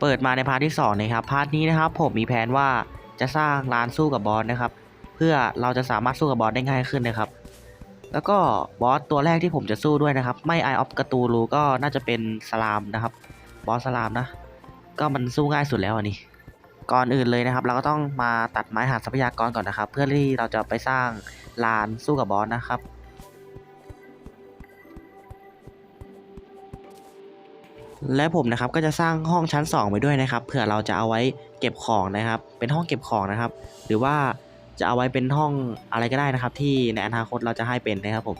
เปิดมาในพาร์ทที่2นะครับพาร์ทนี้นะครับ ผมมีแผนว่าจะสร้างลานสู้กับบอสนะครับ เพื่อเราจะสามารถสู้กับบอสได้ง่ายขึ้นนะครับ แล้วก็บอสตัวแรกที่ผมจะสู้ด้วยนะครับ ไม่ไอออฟกระตูรูก็น่าจะเป็นสลามนะครับบอสสลามนะ ก็มันสู้ง่ายสุดแล้วอันนี้ก่อนอื่นเลยนะครับ เราก็ต้องมาตัดไม้หาทรัพยากรก่อนนะครับ เพื่อที่เราจะไปสร้างลานสู้กับบอสนะครับ และผมนะครับก็จะสร้างห้องชั้น 2 ไปด้วยนะครับเผื่อเราจะเอาไว้เก็บของนะครับ เป็นห้องเก็บของนะครับ หรือว่าจะเอาไว้เป็นห้องอะไรก็ได้นะครับ ที่ในอนาคตเราจะให้เป็นนะครับผม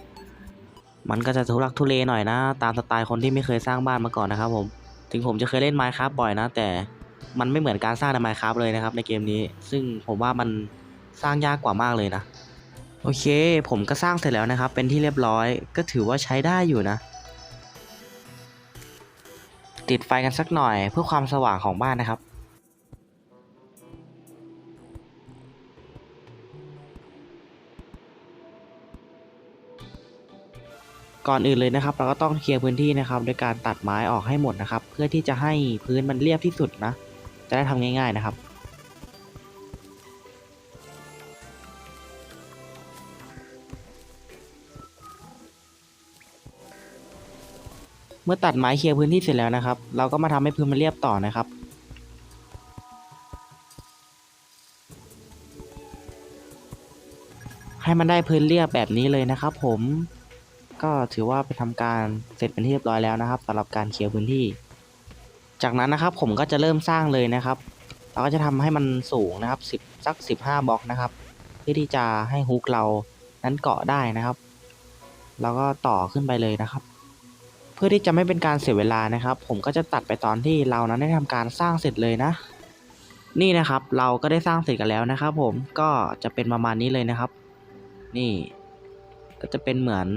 มันก็จะทุรักทุเลหน่อยนะ ตามสไตล์คนที่ไม่เคยสร้างบ้านมาก่อนนะครับ ผม ถึงผมจะเคยเล่น Minecraft บ่อยนะ แต่มันไม่เหมือนการสร้างใน Minecraft เลยนะครับ ในเกมนี้ ซึ่งผมว่ามันสร้างยากกว่ามากเลยนะ โอเค ผมก็สร้างเสร็จแล้วนะครับ เป็นที่เรียบร้อยก็ถือว่าใช้ได้อยู่นะ ติดไฟกันสักหน่อยเพื่อความสว่างของบ้านนะครับ ก่อนอื่นเลยนะครับ เราก็ต้องเคลียร์พื้นที่นะครับโดยการตัดไม้ออกให้หมดนะครับ เพื่อที่จะให้พื้นมันเรียบที่สุดนะ จะได้ทำง่าย ๆนะครับ เมื่อตัดไม้เคลียร์พื้นที่เสร็จแล้วนะครับ เราก็มาทำให้พื้นมันเรียบต่อนะครับ ให้มันได้พื้นเรียบแบบนี้เลยนะครับ ผมก็ถือว่าไปทำการเสร็จเป็นที่เรียบร้อยแล้วนะครับสำหรับการเคลียร์พื้นที่ จากนั้นนะครับผมก็จะเริ่มสร้างเลยนะครับ เราก็จะทำให้มันสูงนะครับ10สัก15บห้าบล็อกนะครับ เพื่อที่จะให้ฮุกเรานั้นเกาะได้นะครับเราก็ต่อขึ้นไปเลยนะครับ เพื่อที่จะไม่เป็นการเสียเวลานะครับ ผมก็จะตัดไปตอนที่เรานั้นได้ทำการสร้างเสร็จเลยนะ นี่นะครับเราก็ได้สร้างเสร็จกันแล้วนะครับ ผมก็จะเป็นประมาณนี้เลยนะครับ นี่ ก็จะเป็นเหมือน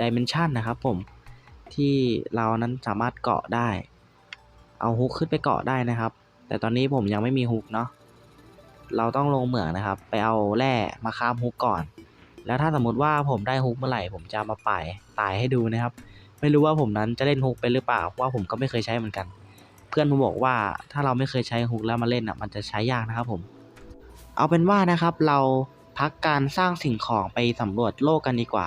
ดิเมนชันนะครับ ผมที่เรานั้นสามารถเกาะได้ เอาฮุกขึ้นไปเกาะได้นะครับ แต่ตอนนี้ผมยังไม่มีฮุกเนาะเราต้องลงเหมืองนะครับ ไปเอาแร่มาค้ามฮุกก่อน แล้วถ้าสมมติว่าผมได้ฮุกเมื่อไหร่ ผมจะมาป่ายตายให้ดูนะครับ ไม่รู้ว่าผมนั้นจะเล่นฮุกไปหรือเปล่าเพราะว่าผมก็ไม่เคยใช้เหมือนกัน เพื่อนผมบอกว่าถ้าเราไม่เคยใช้ฮุกแล้วมาเล่นอะมันจะใช้ยากนะครับผม เอาเป็นว่านะครับเราพักการสร้างสิ่งของไปสำรวจโลกกันดีกว่า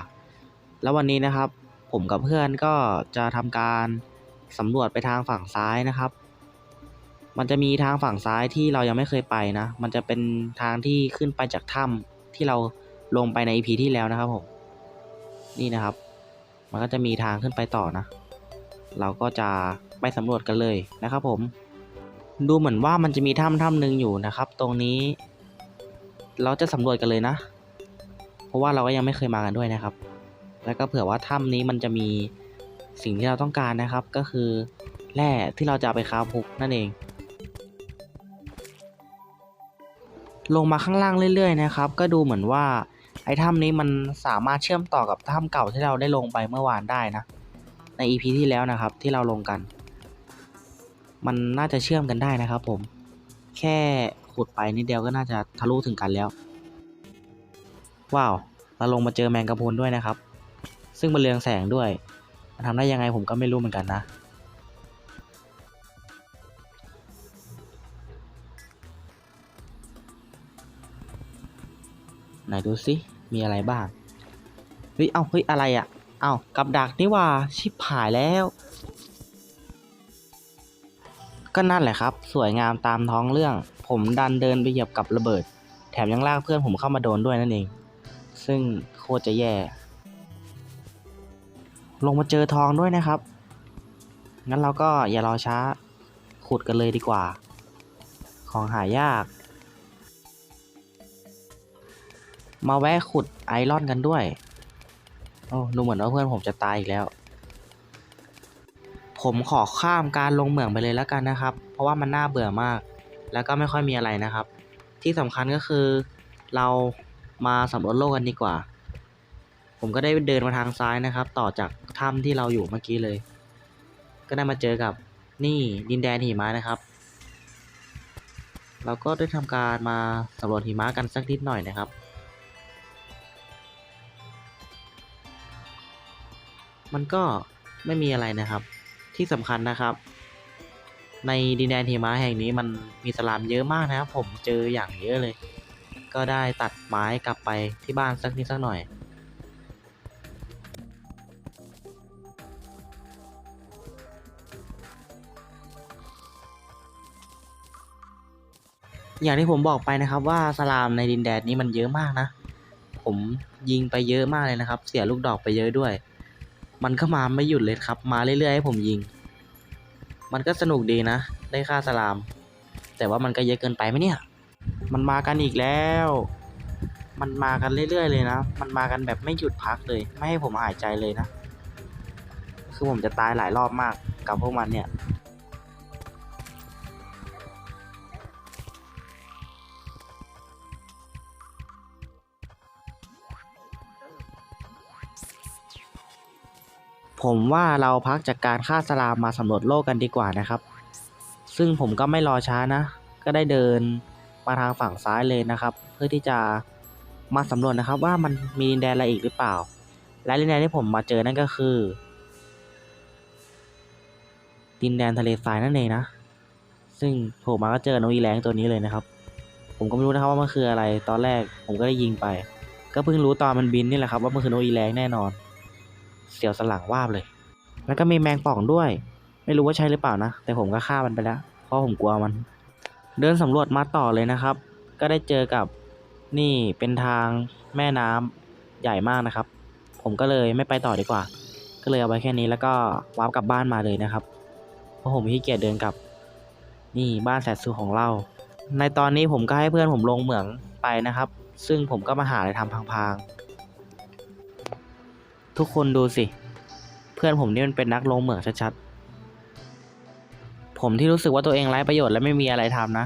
แล้ววันนี้นะครับ ผมกับเพื่อนก็จะทำการสำรวจไปทางฝั่งซ้ายนะครับ มันจะมีทางฝั่งซ้ายที่เรายังไม่เคยไปนะ มันจะเป็นทางที่ขึ้นไปจากถ้ำที่เราลงไปใน EP ที่แล้วนะครับผม นี่นะครับ มันก็จะมีทางขึ้นไปต่อนะ เราก็จะไปสำรวจกันเลยนะครับผม ดูเหมือนว่ามันจะมีถ้ำถ้ำหนึ่งอยู่นะครับ ตรงนี้ เราจะสำรวจกันเลยนะ เพราะว่าเราก็ยังไม่เคยมากันด้วยนะครับ แล้วก็เผื่อว่าถ้ำนี้มันจะมีสิ่งที่เราต้องการนะครับ ก็คือแร่ที่เราจะไปค้าพุกนั่นเอง ลงมาข้างล่างเรื่อยๆนะครับ ก็ดูเหมือนว่า ไอ้ถ้ำนี้มันสามารถเชื่อมต่อกับถ้ำเก่าที่เราได้ลงไปเมื่อวานได้นะ ใน EP ที่แล้วนะครับที่เราลงกัน มันน่าจะเชื่อมกันได้นะครับผม แค่ขุดไปนิดเดียวก็น่าจะทะลุถึงกันแล้ว ว้าว เราลงมาเจอแมงกะพรุนด้วยนะครับ ซึ่งมันเรืองแสงด้วย มันทำได้ยังไงผมก็ไม่รู้เหมือนกันนะไหนดูสิ มีอะไรบ้าง เฮ้ย เอาเฮ้ย อะไรอะ่ะ เอากับดักนี่ว่า ชิบหายแล้ว ก็นั่นแหละครับ สวยงามตามท้องเรื่อง ผมดันเดินไปเหยียบกับระเบิด แถมยังลากเพื่อนผมเข้ามาโดนด้วยนั่นเอง ซึ่งโคตรจะแย่ ลงมาเจอทองด้วยนะครับ งั้นเราก็อย่ารอช้า ขุดกันเลยดีกว่า ของหายาก มาแวะขุดไอรอนกันด้วย โอ้ดูเหมือนว่าเพื่อนผมจะตายอีกแล้ว ผมขอข้ามการลงเหมืองไปเลยแล้วกันนะครับ เพราะว่ามันน่าเบื่อมาก แล้วก็ไม่ค่อยมีอะไรนะครับ ที่สำคัญก็คือเรามาสำรวจโลกกันดีกว่า ผมก็ได้เดินมาทางซ้ายนะครับ ต่อจากถ้ำที่เราอยู่เมื่อกี้เลย ก็ได้มาเจอกับนี่ดินแดนหิมะนะครับ เราก็ได้ทำการมาสำรวจหิมะกันสักนิดหน่อยนะครับ มันก็ไม่มีอะไรนะครับ ที่สำคัญนะครับ ในดินแดนหิมะแห่งนี้มันมีสลามเยอะมากนะครับ ผมเจออย่างเยอะเลย ก็ได้ตัดไม้กลับไปที่บ้านสักนิดสักหน่อยอย่างที่ผมบอกไปนะครับว่าสลามในดินแดนนี้มันเยอะมากนะ ผมยิงไปเยอะมากเลยนะครับ เสียลูกดอกไปเยอะด้วย มันก็มาไม่หยุดเลยครับ มาเรื่อยๆให้ผมยิง มันก็สนุกดีนะ ได้ค่าสลาม แต่ว่ามันก็เยอะเกินไปไหมเนี่ย มันมากันอีกแล้ว มันมากันเรื่อยๆเลยนะ มันมากันแบบไม่หยุดพักเลย ไม่ให้ผมหายใจเลยนะ คือผมจะตายหลายรอบมากกับพวกมันเนี่ย ผมว่าเราพักจากการฆ่าสลามมาสำรวจโลกกันดีกว่านะครับ ซึ่งผมก็ไม่รอช้านะ ก็ได้เดินมาทางฝั่งซ้ายเลยนะครับ เพื่อที่จะมาสำรวจนะครับ ว่ามันมีดินแดนอะไรอีกหรือเปล่า และดินแดนที่ผมมาเจอนั่นก็คือ ดินแดนทะเลทรายนั่นเองนะ ซึ่งผมมาก็เจอนกอีแรงตัวนี้เลยนะครับ ผมก็ไม่รู้นะครับว่ามันคืออะไร ตอนแรกผมก็ได้ยิงไป ก็เพิ่งรู้ตอนมันบินนี่แหละครับว่ามันคือนกอีแรงแน่นอน เสียวสลังวาบเลย แล้วก็มีแมงป่องด้วย ไม่รู้ว่าใช่หรือเปล่านะ แต่ผมก็ฆ่ามันไปแล้ว เพราะผมกลัวมัน เดินสำรวจมาต่อเลยนะครับ ก็ได้เจอกับนี่เป็นทางแม่น้ำใหญ่มากนะครับ ผมก็เลยไม่ไปต่อดีกว่า ก็เลยเอาไว้แค่นี้แล้วก็วาร์ปกลับบ้านมาเลยนะครับ เพราะผมขี้เกียจเดินกลับ นี่บ้านแสนสุขของเรา ในตอนนี้ผมก็ให้เพื่อนผมลงเหมืองไปนะครับ ซึ่งผมก็มาหาอะไรทำพางๆ ทุกคนดูสิ เพื่อนผมนี่มันเป็นนักลงเหมืองชัดๆ ผมที่รู้สึกว่าตัวเองไร้ประโยชน์และไม่มีอะไรทำนะ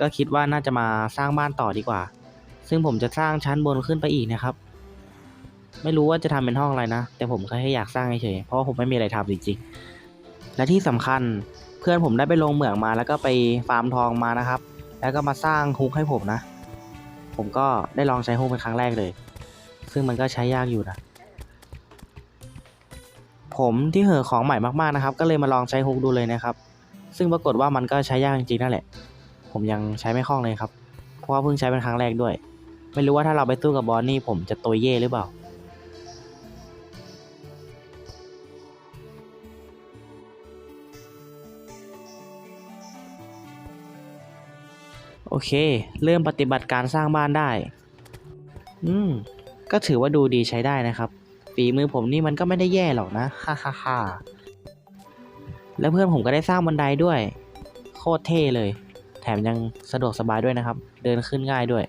ก็คิดว่าน่าจะมาสร้างบ้านต่อดีกว่า ซึ่งผมจะสร้างชั้นบนขึ้นไปอีกนะครับ ไม่รู้ว่าจะทำเป็นห้องอะไรนะ แต่ผมแค่อยากสร้างเฉยๆเพราะผมไม่มีอะไรทำจริงๆ และที่สำคัญเพื่อนผมได้ไปลงเหมืองมาแล้วก็ไปฟาร์มทองมานะครับ แล้วก็มาสร้างฮุกให้ผมนะ ผมก็ได้ลองใช้ฮุกเป็นครั้งแรกเลย ซึ่งมันก็ใช้ยากอยู่นะ ผมที่เหอของใหม่มากๆนะครับ ก็เลยมาลองใช้ฮุกดูเลยนะครับ ซึ่งปรากฏว่ามันก็ใช้ยากจริงๆนั่นแหละ ผมยังใช้ไม่คล่องเลยครับ เพราะว่าเพิ่งใช้เป็นครั้งแรกด้วย ไม่รู้ว่าถ้าเราไปสู้กับบอสนี่ผมจะตัวเย่หรือเปล่าโอเค เริ่มปฏิบัติการสร้างบ้านได้ อืม ก็ถือว่าดูดีใช้ได้นะครับ ฝีมือผมนี่มันก็ไม่ได้แย่หรอกนะ ฮ่าฮ่าฮ่าแล้วเพื่อนผมก็ได้สร้างบันไดด้วย โคตรเท่เลย แถมยังสะดวกสบายด้วยนะครับ เดินขึ้นง่ายด้วย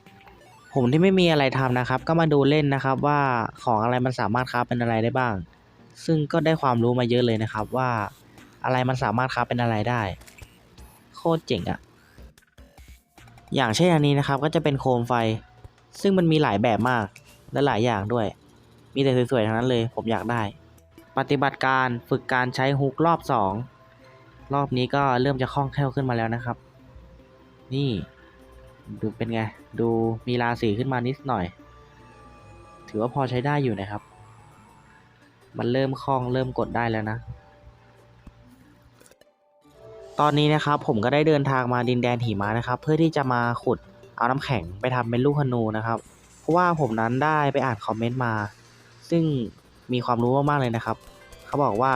ผมที่ไม่มีอะไรทำนะครับ ก็มาดูเล่นนะครับว่าของอะไรมันสามารถคราเป็นอะไรได้บ้าง ซึ่งก็ได้ความรู้มาเยอะเลยนะครับว่าอะไรมันสามารถคราเป็นอะไรได้ โคตรเจ๋งอะอย่างเช่นอันนี้นะครับก็จะเป็นโคมไฟ ซึ่งมันมีหลายแบบมากและหลายอย่างด้วย มีแต่สวยๆทั้งนั้นเลย ผมอยากได้ ปฏิบัติการฝึกการใช้ฮุกรอบสองรอบนี้ก็เริ่มจะคล่องแคล่วขึ้นมาแล้วนะครับ นี่ดูเป็นไง ดูมีราศีขึ้นมานิดหน่อย ถือว่าพอใช้ได้อยู่นะครับ มันเริ่มคล่องเริ่มกดได้แล้วนะ ตอนนี้นะครับผมก็ได้เดินทางมาดินแดนหิมะนะครับ เพื่อที่จะมาขุดเอาน้ำแข็งไปทำเป็นลูกธนูนะครับ เพราะว่าผมนั้นได้ไปอ่านคอมเมนต์มา ซึ่งมีความรู้มากๆเลยนะครับ เขาบอกว่า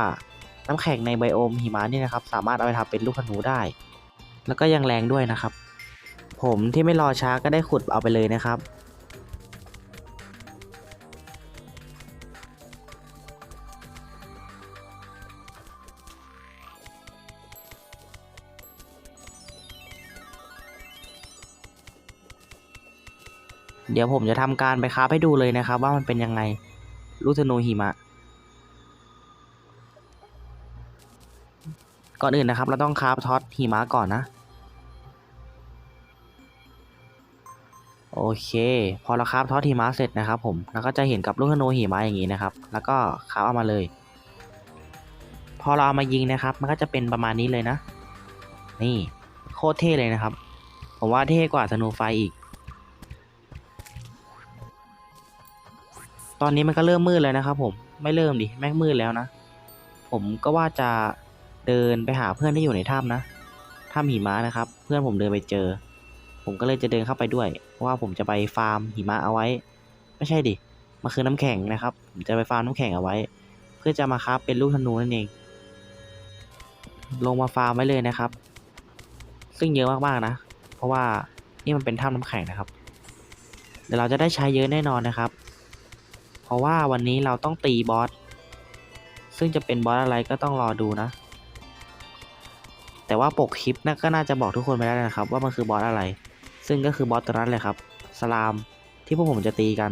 น้ำแข็งในไบโอมหิมะนี่นะครับ สามารถเอาไปทำเป็นลูกธนูได้ แล้วก็ยังแรงด้วยนะครับ ผมที่ไม่รอช้าก็ได้ขุดเอาไปเลยนะครับเดี๋ยวผมจะทำการไปคราฟให้ดูเลยนะครับ ว่ามันเป็นยังไง ลูกธนูหิมะ ก่อนอื่นนะครับ เราต้องคราฟท็อตหิมะก่อนนะ โอเค พอเราคราฟท็อตหิมะเสร็จนะครับ ผมแล้วก็จะเห็นกับลูกธนูหิมะอย่างนี้นะครับ แล้วก็คราฟเอามาเลย พอเราเอามายิงนะครับ มันก็จะเป็นประมาณนี้เลยนะ นี่โคตรเท่เลยนะครับ ผมว่าเท่กว่าธนูไฟอีก ตอนนี้มันก็เริ่มมืดแล้วนะครับ ผมไม่เริ่มดิแม่งมืดแล้วนะ ผมก็ว่าจะเดินไปหาเพื่อนที่อยู่ในถ้ำนะถ้ำหิมะนะครับ เพื่อนผมเดินไปเจอ ผมก็เลยจะเดินเข้าไปด้วย เพราะว่าผมจะไปฟาร์มหิมะเอาไว้ ไม่ใช่ดิมันคือน้ำแข็งนะครับ ผมจะไปฟาร์มน้ำแข็งเอาไว้ เพื่อจะมาคราฟเป็นลูกธนูนั่นเอง ลงมาฟาร์มไว้เลยนะครับ ซึ่งเยอะมากๆนะ เพราะว่านี่มันเป็นถ้ำน้ำแข็งนะครับเดี๋ยวเราจะได้ใช้เยอะแน่นอนนะครับ ราะว่าวันนี้เราต้องตีบอส ซึ่งจะเป็นบอสอะไรก็ต้องรอดูนะ แต่ว่าปกคลิปนะก็น่าจะบอกทุกคนไปแล้วนะครับ ว่ามันคือบอสอะไร ซึ่งก็คือบอสตัวนั้นเลยครับ สลามที่พวกผมจะตีกัน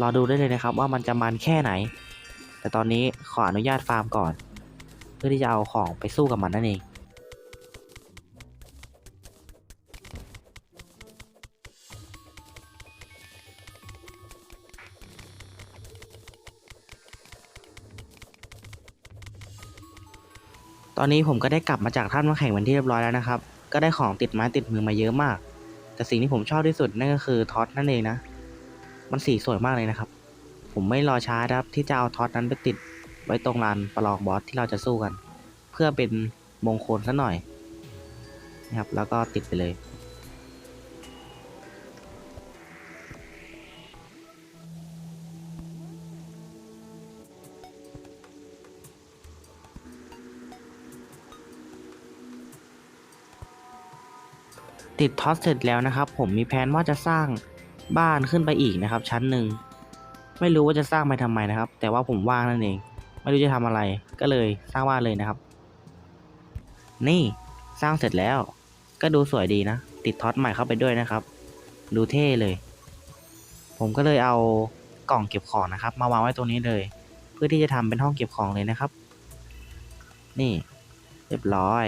รอดูได้เลยนะครับ ว่ามันจะมันแค่ไหน แต่ตอนนี้ขออนุญาตฟาร์มก่อน เพื่อที่จะเอาของไปสู้กับมันนั่นเอง ตอนนี้ผมก็ได้กลับมาจากท่านมาแข่งวันที่เรียบร้อยแล้วนะครับ ก็ได้ของติดไม้ติดมือมาเยอะมาก แต่สิ่งที่ผมชอบที่สุดนั่นก็คือท็อตนั่นเองนะ มันสีสวยมากเลยนะครับ ผมไม่รอช้าครับที่จะเอาท็อตนั้นไปติดไว้ตรงลานประลองบอสที่เราจะสู้กัน เพื่อเป็นมงคลซะหน่อยนะครับแล้วก็ติดไปเลย ติดท็อตเสร็จแล้วนะครับ ผมมีแผนว่าจะสร้างบ้านขึ้นไปอีกนะครับ ชั้นหนึ่งไม่รู้ว่าจะสร้างไปทำไมนะครับ แต่ว่าผมว่างนั่นเอง ไม่รู้จะทำอะไรก็เลยสร้างบ้านเลยนะครับ นี่สร้างเสร็จแล้ว ก็ดูสวยดีนะ ติดท็อตใหม่เข้าไปด้วยนะครับ ดูเท่เลย ผมก็เลยเอากล่องเก็บของนะครับ มาวางไว้ตรงนี้เลย เพื่อที่จะทำเป็นห้องเก็บของเลยนะครับ นี่ เรียบร้อย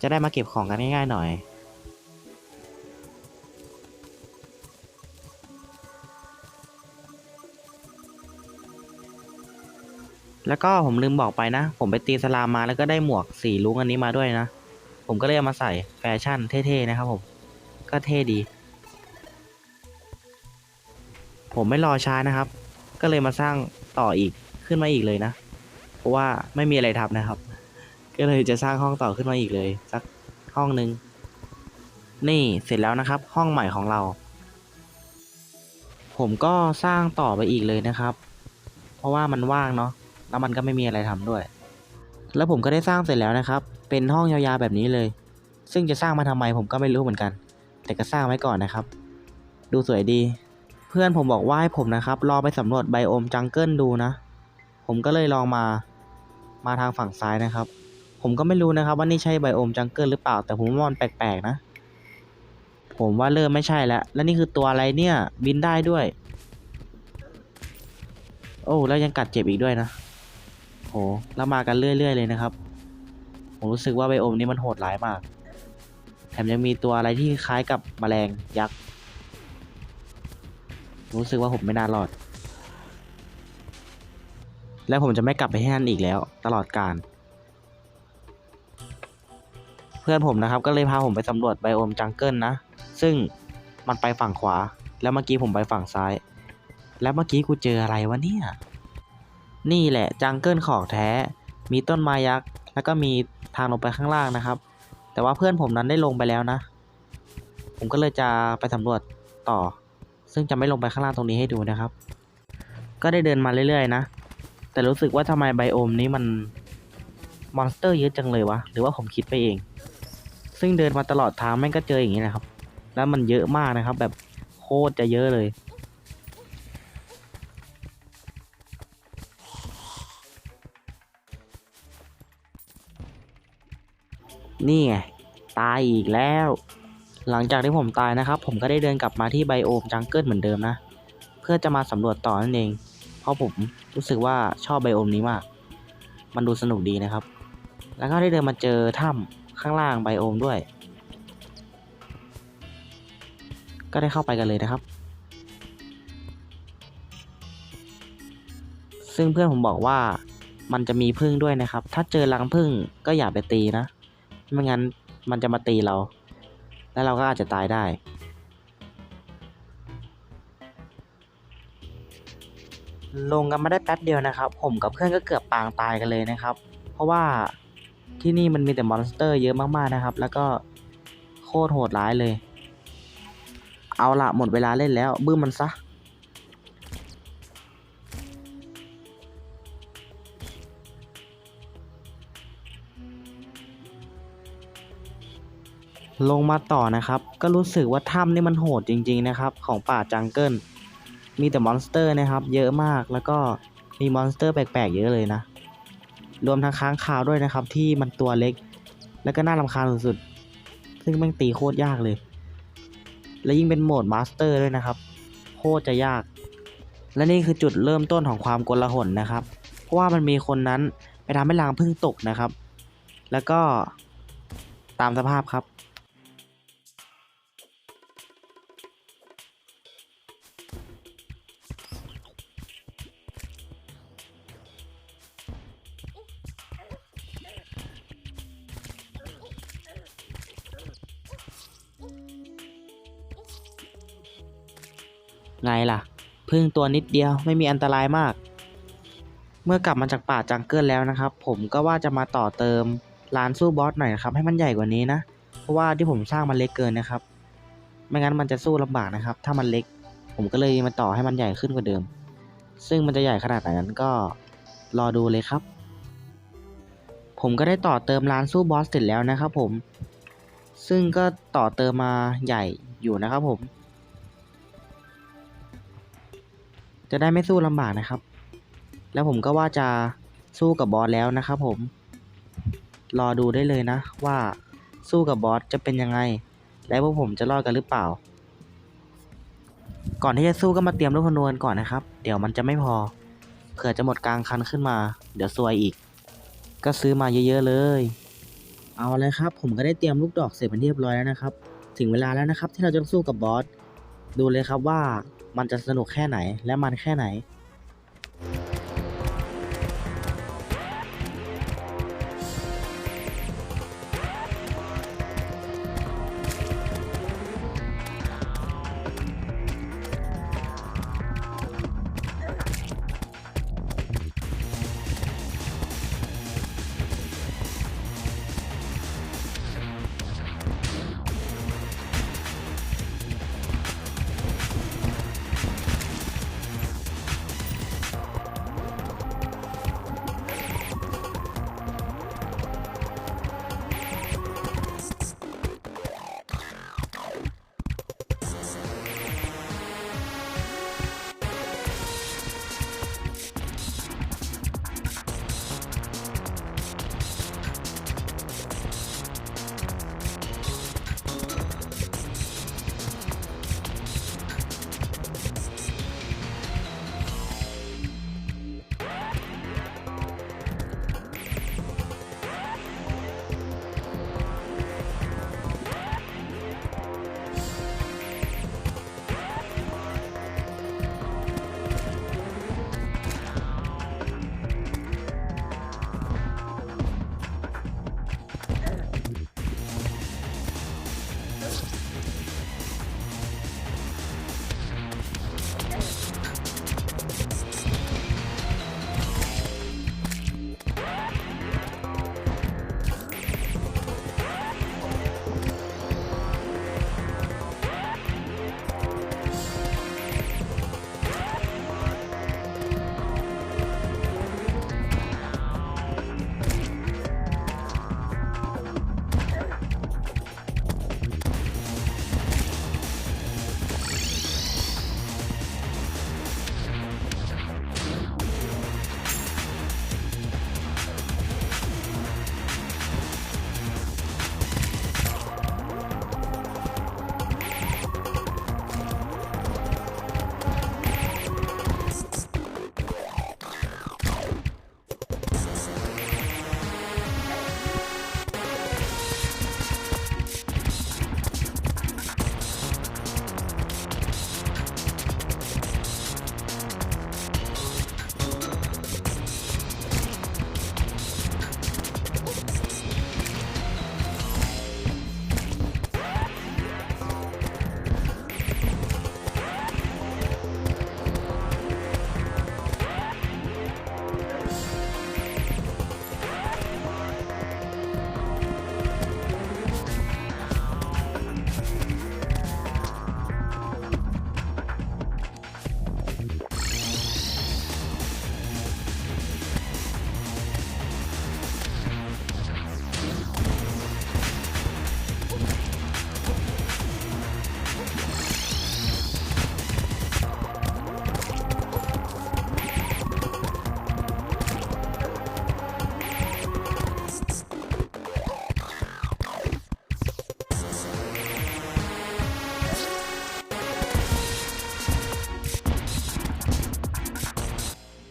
จะได้มาเก็บของกันง่ายๆหน่อย แล้วก็ผมลืมบอกไปนะ ผมไปตีสลามมาแล้วก็ได้หมวกสีลุงอันนี้มาด้วยนะ ผมก็เลยเอามาใส่แฟชั่นเท่ๆนะครับผม ก็เท่ดี ผมไม่รอช้านะครับ ก็เลยมาสร้างต่ออีกขึ้นมาอีกเลยนะ เพราะว่าไม่มีอะไรทำนะครับ ก็เลยจะสร้างห้องต่อขึ้นมาอีกเลย สักห้องหนึ่งนี่เสร็จแล้วนะครับ ห้องใหม่ของเรา ผมก็สร้างต่อไปอีกเลยนะครับ เพราะว่ามันว่างเนาะ แล้วมันก็ไม่มีอะไรทำด้วย แล้วผมก็ได้สร้างเสร็จแล้วนะครับ เป็นห้องยาวๆแบบนี้เลย ซึ่งจะสร้างมาทำไมผมก็ไม่รู้เหมือนกัน แต่ก็สร้างไว้ก่อนนะครับ ดูสวยดี เพื่อนผมบอกว่าให้ผมนะครับลองไปสำรวจไบโอมจังเกิลดูนะ ผมก็เลยลองมามาทางฝั่งซ้ายนะครับ ผมก็ไม่รู้นะครับว่านี่ใช่ไบโอมจังเกิลหรือเปล่า แต่ผมว่ามันแปลกๆนะ ผมว่าเริ่มไม่ใช่แล้ว แล้วนี่คือตัวอะไรเนี่ย บินได้ด้วย โอ้แล้วยังกัดเจ็บอีกด้วยนะ โหแล้วมากันเรื่อยๆเลยนะครับ ผมรู้สึกว่าไบโอมนี้มันโหดร้ายมาก แถมยังมีตัวอะไรที่คล้ายกับแมลงยักษ์ รู้สึกว่าผมไม่น่ารอด และผมจะไม่กลับไปที่นั่นอีกแล้ว ตลอดการเพื่อนผมนะครับก็เลยพาผมไปสำรวจไบโอมจังเกิลนะ ซึ่งมันไปฝั่งขวา แล้วเมื่อกี้ผมไปฝั่งซ้าย แล้วเมื่อกี้กูเจออะไรวะเนี่ย นี่แหละจังเกิลของแท้ มีต้นไม้ยักษ์ แล้วก็มีทางลงไปข้างล่างนะครับ แต่ว่าเพื่อนผมนั้นได้ลงไปแล้วนะ ผมก็เลยจะไปสำรวจต่อ ซึ่งจะไม่ลงไปข้างล่างตรงนี้ให้ดูนะครับ ก็ได้เดินมาเรื่อยๆนะ แต่รู้สึกว่าทำไมไบโอมนี้มันมอนสเตอร์เยอะจังเลยวะ หรือว่าผมคิดไปเอง ซึ่งเดินมาตลอดทางแม่งก็เจออย่างนี้นะครับ แล้วมันเยอะมากนะครับ แบบโคตรจะเยอะเลย นี่ไงตายอีกแล้ว หลังจากที่ผมตายนะครับ ผมก็ได้เดินกลับมาที่ไบโอมจังเกิลเหมือนเดิมนะ เพื่อจะมาสำรวจต่อนั่นเอง เพราะผมรู้สึกว่าชอบไบโอมนี้มาก มันดูสนุกดีนะครับ แล้วก็ได้เดินมาเจอถ้ำข้างล่างไบโอมด้วย ก็ได้เข้าไปกันเลยนะครับ ซึ่งเพื่อนผมบอกว่ามันจะมีพึ่งด้วยนะครับ ถ้าเจอรังพึ่งก็อย่าไปตีนะ ไม่งั้นมันจะมาตีเรา แล้วเราก็อาจจะตายได้ ลงกันมาได้แป๊บเดียวนะครับ ผมกับเพื่อนก็เกือบปางตายกันเลยนะครับ เพราะว่าที่นี่มันมีแต่มอนสเตอร์เยอะมากๆนะครับ แล้วก็โคตรโหดร้ายเลย เอาละหมดเวลาเล่นแล้ว บื้มมันซะ ลงมาต่อนะครับ ก็รู้สึกว่าถ้ำนี่มันโหดจริง ๆนะครับ ของป่าจังเกิลมีแต่มอนสเตอร์นะครับ เยอะมากแล้วก็มีมอนสเตอร์แปลกๆ เยอะเลยนะ รวมทั้งค้างคาวด้วยนะครับ ที่มันตัวเล็ก แล้วก็น่ารำคาญสุดๆ ซึ่งแม่งตีโคตรยากเลย และยิ่งเป็นโหมดมาสเตอร์ด้วยนะครับ โคตรจะยาก และนี่คือจุดเริ่มต้นของความกลาหลนะครับ เพราะว่ามันมีคนนั้นไปทำให้รางพึ่งตกนะครับ แล้วก็ตามสภาพครับ ล่ะ พึ่งตัวนิดเดียวไม่มีอันตรายมาก เมื่อกลับมาจากป่าจังเกิลแล้วนะครับ ผมก็ว่าจะมาต่อเติมร้านสู้บอสหน่อยครับ ให้มันใหญ่กว่านี้นะ เพราะว่าที่ผมสร้างมันเล็กเกินนะครับ ไม่งั้นมันจะสู้ลำบากนะครับ ถ้ามันเล็ก ผมก็เลยมาต่อให้มันใหญ่ขึ้นกว่าเดิม ซึ่งมันจะใหญ่ขนาดไหนนั้นก็รอดูเลยครับ ผมก็ได้ต่อเติมร้านสู้บอสเสร็จแล้วนะครับ ผม ซึ่งก็ต่อเติมมาใหญ่อยู่นะครับผม จะได้ไม่สู้ลำบากนะครับ แล้วผมก็ว่าจะสู้กับบอสแล้วนะครับผม รอดูได้เลยนะ ว่าสู้กับบอสจะเป็นยังไง และพวกผมจะรอดกันหรือเปล่า ก่อนที่จะสู้ก็มาเตรียมลูกคำนวณก่อนนะครับ เดี๋ยวมันจะไม่พอ เผื่อจะหมดกลางคันขึ้นมา เดี๋ยวซวยอีก ก็ซื้อมาเยอะๆเลย เอาเลยครับ ผมก็ได้เตรียมลูกดอกเสร็จเป็นเรียบร้อยแล้วนะครับ ถึงเวลาแล้วนะครับ ที่เราจะต้องสู้กับบอส ดูเลยครับว่า มันจะสนุกแค่ไหนและมันแค่ไหน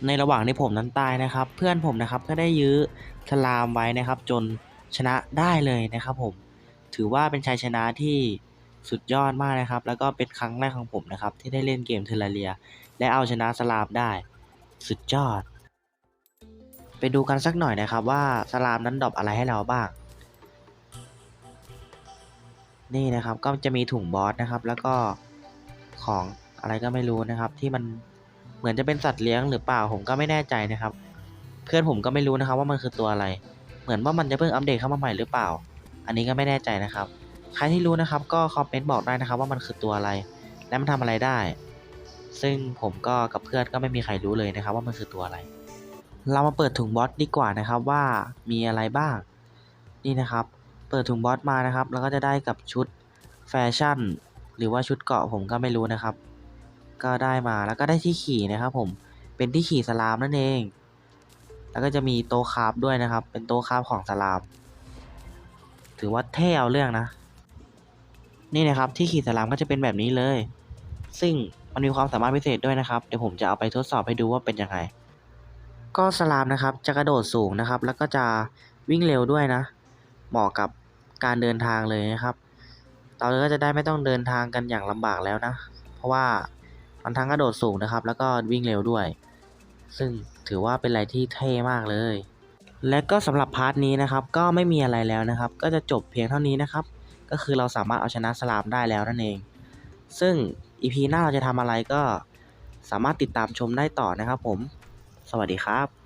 ในระหว่างที่ผมนั้นตายนะครับ เพื่อนผมนะครับก็ได้ยื้อสลามไว้นะครับ จนชนะได้เลยนะครับ ผมถือว่าเป็นชัยชนะที่สุดยอดมากนะครับ แล้วก็เป็นครั้งแรกของผมนะครับ ที่ได้เล่นเกมเทอร์เรีย และเอาชนะสลามได้ สุดยอด ไปดูกันสักหน่อยนะครับ ว่าสลามนั้นดรอปอะไรให้เราบ้าง นี่นะครับก็จะมีถุงบอสนะครับ แล้วก็ของอะไรก็ไม่รู้นะครับ ที่มัน เหมือนจะเป็นสัตว์เลี้ยงหรือเปล่าผมก็ไม่แน่ใจนะครับ เพื่อนผมก็ไม่รู้นะครับว่ามันคือตัวอะไร เหมือนว่ามันจะเพิ่งอัปเดตเข้ามาใหม่หรือเปล่า อันนี้ก็ไม่แน่ใจนะครับ ใครที่รู้นะครับก็คอมเมนต์บอกได้นะครับว่ามันคือตัวอะไร และมันทำอะไรได้ ซึ่งผมก็กับเพื่อนก็ไม่มีใครรู้เลยนะครับ ว่ามันคือตัวอะไร เรามาเปิดถุงบอสดีกว่านะครับว่ามีอะไรบ้าง นี่นะครับ เปิดถุงบอสมานะครับ แล้วก็จะได้กับชุดแฟชั่น หรือว่าชุดเกาะผมก็ไม่รู้นะครับ ก็ได้มาแล้วก็ได้ที่ขี่นะครับผมเป็นที่ขี่สลามนั่นเอง แล้วก็จะมีโต๊ะคราฟด้วยนะครับ เป็นโต๊ะคราฟของสลาม ถือว่าเท่เอาเรื่องนะ นี่นะครับที่ขี่สลามก็จะเป็นแบบนี้เลย ซึ่งมันมีความสามารถพิเศษด้วยนะครับ เดี๋ยวผมจะเอาไปทดสอบให้ดูว่าเป็นยังไง ก็สลามนะครับจะกระโดดสูงนะครับ แล้วก็จะวิ่งเร็วด้วยนะ เหมาะกับการเดินทางเลยนะครับเราก็จะได้ไม่ต้องเดินทางกันอย่างลำบากแล้วนะ เพราะว่า มันทั้งกระโดดสูงนะครับ แล้วก็วิ่งเร็วด้วย ซึ่งถือว่าเป็นอะไรที่เท่มากเลย และก็สำหรับพาร์ทนี้นะครับ ก็ไม่มีอะไรแล้วนะครับ ก็จะจบเพียงเท่านี้นะครับ ก็คือเราสามารถเอาชนะสลามได้แล้วนั่นเอง ซึ่งอีพีหน้าเราจะทำอะไรก็สามารถติดตามชมได้ต่อนะครับผม สวัสดีครับ